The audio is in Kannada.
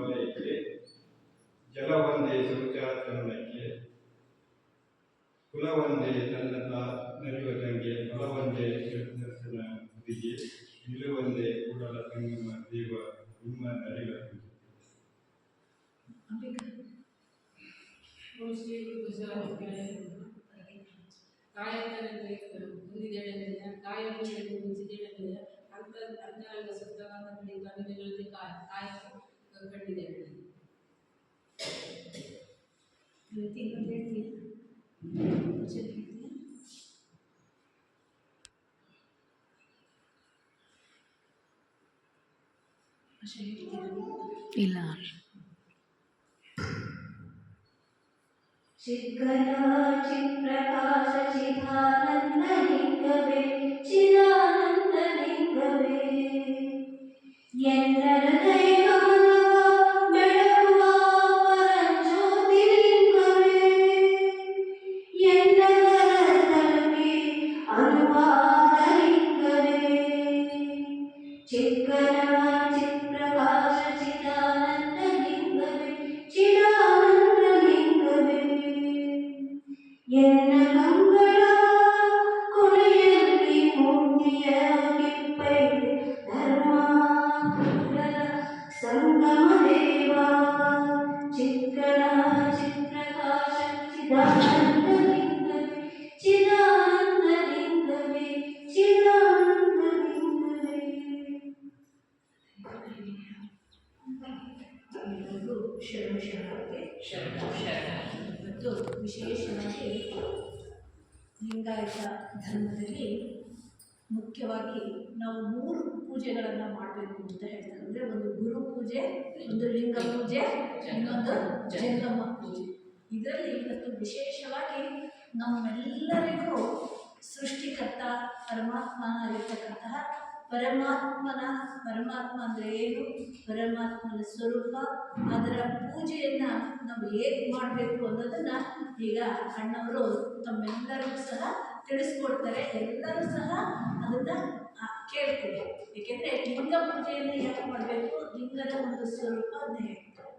ವಲಯಕ್ಕೆ ಜಲವೊಂದೇ ಶೌಚಾಚರಣಕ್ಕೆ ಕುಲವೊಂದೇ ತನ್ನ ತಾ- ನಲಿವದಂಗೆ ಬಲವೊಂದೇ ದರ್ಶನ ಗುರಿಗೆ ನಿಲುವೊಂದೇ ಕೂಡಲ ಸಂಗಮ ದೇವ ನಿಮ್ಮ ನಲಿವ ಕಾಯಕದಲ್ಲಿ ಹೊಂದಿದ್ದೇನೆ ಕಾಯಕದಲ್ಲಿ ಮುಗಿಸಿದ್ದೇನೆ ಅಂತ तो घड़ी देखना गिनती को देख लिया मुझे देख ചിക്കരവാ ಶರಣ ಶರಣಕ್ಕೆ ಮತ್ತು ವಿಶೇಷವಾಗಿ ಲಿಂಗಾಯತ ಧರ್ಮದಲ್ಲಿ ಮುಖ್ಯವಾಗಿ ನಾವು ಮೂರು ಪೂಜೆಗಳನ್ನು ಮಾಡಬೇಕು ಅಂತ ಹೇಳ್ತಾರೆ ಅಂದರೆ ಒಂದು ಗುರು ಪೂಜೆ, ಒಂದು ಲಿಂಗ ಪೂಜೆ, ಇನ್ನೊಂದು ಜಂಗಮ ಪೂಜೆ. ಇದರಲ್ಲಿ ಇವತ್ತು ವಿಶೇಷವಾಗಿ ನಮ್ಮೆಲ್ಲರಿಗೂ ಸೃಷ್ಟಿಕರ್ತ ಪರಮಾತ್ಮನಾಗಿರ್ತಕ್ಕಂತಹ ಪರಮಾತ್ಮನ, ಪರಮಾತ್ಮ ಅಂದರೆ ಏನು? ಪರಮಾತ್ಮನ ಸ್ವರೂಪ. ಅದರ ಪೂಜೆಯನ್ನು ನಾವು ಹೇಗೆ ಮಾಡಬೇಕು ಅನ್ನೋದನ್ನು ಈಗ ಅಣ್ಣವರು ತಮ್ಮೆಲ್ಲರಿಗೂ ಸಹ ತಿಳಿಸ್ಕೊಡ್ತಾರೆ. ಎಲ್ಲರೂ ಸಹ ಅದನ್ನು ಕೇಳ್ತೇವೆ ಏಕೆಂದರೆ ಲಿಂಗ ಪೂಜೆಯನ್ನು ಯಾಕೆ ಮಾಡಬೇಕು? ಲಿಂಗದ ಒಂದು ಸ್ವರೂಪ ಹೇಳ್ತಾರೆ.